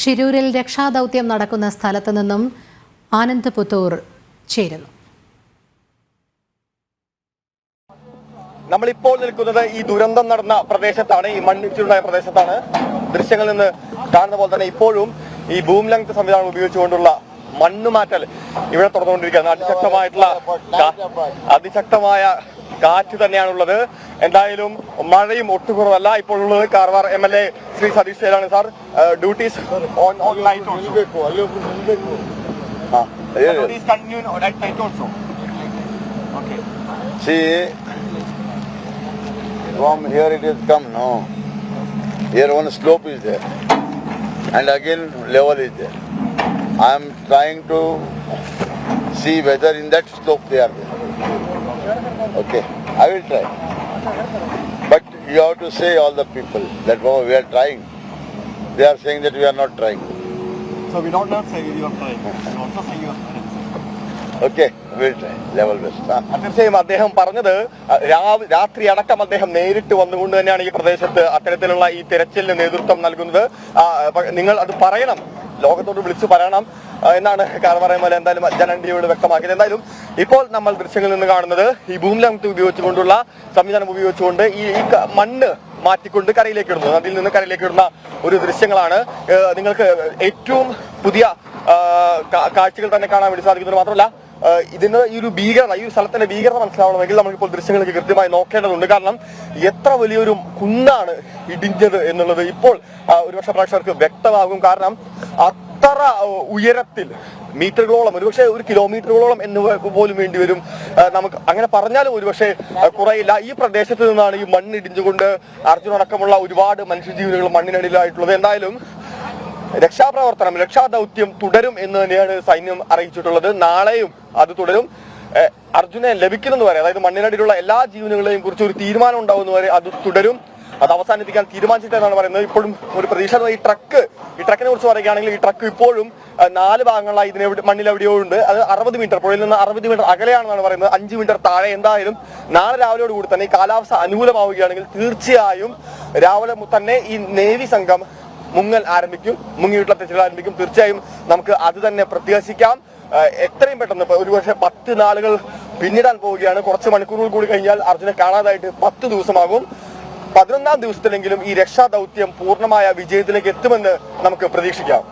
ഷിരൂരിൽ രക്ഷാദൗത്യം നടക്കുന്ന സ്ഥലത്തു നിന്നും ആനന്ദ് പുത്തൂർ ചേരുന്നു. നമ്മളിപ്പോൾ നിൽക്കുന്നത് ഈ ദുരന്തം നടന്ന പ്രദേശത്താണ് ഈ മണ്ണിച്ചുണ്ടായ പ്രദേശത്താണ്. ദൃശ്യങ്ങളിൽ നിന്ന് കാണുന്ന പോലെ തന്നെ ഇപ്പോഴും ഈ ലെങ്ത് സംവിധാനം ഉപയോഗിച്ചുകൊണ്ടുള്ള മണ്ണ് മാറ്റൽ ഇവിടെ തുടർന്നുകൊണ്ടിരിക്കുകയാണ്. അതിശക്തമായിട്ടുള്ള അതിശക്തമായ കാറ്റ് തന്നെയാണുള്ളത്. എന്തായാലും മഴയും ഒട്ടുകുറവല്ല ഇപ്പോൾ ഉള്ളത് Karwar M L A Shri Satish സേലാണ് sir duties on on night continue night also okay See, from here it has come, no. Here one slope is there. And again level is there. I am trying to see whether in that slope they are there. Okay, I will try. But you have to say all the people that oh, we are trying. They are saying that we are not trying. So we don't not say you are trying. We also say you are trying. Okay, we will try. Level best. Huh? തീർച്ചയായും അദ്ദേഹം പറഞ്ഞത് രാത്രി അടക്കം അദ്ദേഹം നേരിട്ട് വന്നുകൊണ്ട് തന്നെയാണ് ഈ പ്രദേശത്ത് അത്തരത്തിലുള്ള ഈ തിരച്ചിലിന് നേതൃത്വം നൽകുന്നത് നിങ്ങൾ അത് പറയണം ലോകത്തോട് വിളിച്ചു പറയണം ആ, പറയുന്ന പോലെ എന്തായാലും ജനണ്ടിയോട് വ്യക്തമാക്കിയത്. എന്തായാലും ഇപ്പോൾ നമ്മൾ ദൃശ്യങ്ങളിൽ നിന്ന് കാണുന്നത് ഈ ഭൂമിലംത്ത് ഉപയോഗിച്ചുകൊണ്ടുള്ള സംവിധാനം ഉപയോഗിച്ചുകൊണ്ട് ഈ മണ്ണ് മാറ്റിക്കൊണ്ട് കരയിലേക്ക് ഇടുന്നു അതിൽ നിന്ന് കരയിലേക്ക് ഇടുന്ന ഒരു ദൃശ്യങ്ങളാണ്. നിങ്ങൾക്ക് ഏറ്റവും പുതിയ കാഴ്ചകൾ തന്നെ കാണാൻ വേണ്ടി സാധിക്കുന്നത് മാത്രമല്ല ഇതിന് ഈ ഒരു ഭീകരത ഈ സ്ഥലത്തിന്റെ ഭീകരത മനസ്സിലാവണമെങ്കിൽ നമുക്കിപ്പോൾ ദൃശ്യങ്ങൾക്ക് കൃത്യമായി നോക്കേണ്ടതുണ്ട്. കാരണം എത്ര വലിയൊരു കുന്നാണ് ഇടിഞ്ഞത് എന്നുള്ളത് ഇപ്പോൾ ഒരുപക്ഷെ പ്രേക്ഷകർക്ക് വ്യക്തമാകും. കാരണം ഉയരത്തിൽ മീറ്ററുകളോളം ഒരുപക്ഷെ ഒരു കിലോമീറ്ററുകളോളം എന്ന് പോലും വേണ്ടി വരും. നമുക്ക് അങ്ങനെ പറഞ്ഞാലും ഒരുപക്ഷെ കുറയില്ല. ഈ പ്രദേശത്ത് നിന്നാണ് ഈ മണ്ണ് ഇടിഞ്ഞുകൊണ്ട് അർജുൻ അടക്കമുള്ള ഒരുപാട് മനുഷ്യജീവികൾ മണ്ണിനടിയിലായിട്ടുള്ളത്. എന്തായാലും രക്ഷാപ്രവർത്തനം രക്ഷാദൗത്യം തുടരും എന്ന് തന്നെയാണ് സൈന്യം അറിയിച്ചിട്ടുള്ളത്. നാളെയും അത് തുടരും. അർജുനെ ലഭിക്കുന്നെന്ന് വരെ അതായത് മണ്ണിനടിയിലുള്ള എല്ലാ ജീവനുകളെയും കുറിച്ച് ഒരു തീരുമാനം ഉണ്ടാവുന്ന വരെ അത് തുടരും. അത് അവസാനിപ്പിക്കാൻ തീരുമാനിച്ചിട്ടെന്നാണ് പറയുന്നത്. ഇപ്പോഴും ഒരു പ്രതീക്ഷ. ഈ ട്രക്ക് ഈ ട്രക്കിനെ കുറിച്ച് പറയുകയാണെങ്കിൽ ഈ ട്രക്ക് ഇപ്പോഴും നാല് ഭാഗങ്ങളായി ഇതിനെ മണ്ണിൽ എവിടെയോ ഉണ്ട്. അത് അറുപത് മീറ്റർ പുഴയിൽ നിന്ന് അറുപത് മീറ്റർ അകലെയാണെന്നാണ് പറയുന്നത്. അഞ്ച് മീറ്റർ താഴെ എന്തായാലും നാളെ രാവിലെയോട് കൂടി തന്നെ ഈ കാലാവസ്ഥ അനുകൂലമാവുകയാണെങ്കിൽ തീർച്ചയായും രാവിലെ തന്നെ ഈ നേവി സംഘം മുങ്ങൽ ആരംഭിക്കും. മുങ്ങിയിട്ടുള്ള തെറ്റുകൾ ആരംഭിക്കും. തീർച്ചയായും നമുക്ക് അത് തന്നെ പ്രത്യാശിക്കാം. എത്രയും പെട്ടെന്ന് ഒരുപക്ഷെ പത്ത് നാളുകൾ പിന്നിടാൻ പോവുകയാണ്. കുറച്ച് മണിക്കൂറുകൾ കൂടി കഴിഞ്ഞാൽ അർജുനെ കാണാതായിട്ട് പത്ത് ദിവസമാകും. പതിനൊന്നാം ദിവസത്തിലെങ്കിലും ഈ രക്ഷാദൗത്യം പൂർണമായ വിജയത്തിലേക്ക് എത്തുമെന്ന് നമുക്ക് പ്രതീക്ഷിക്കാം.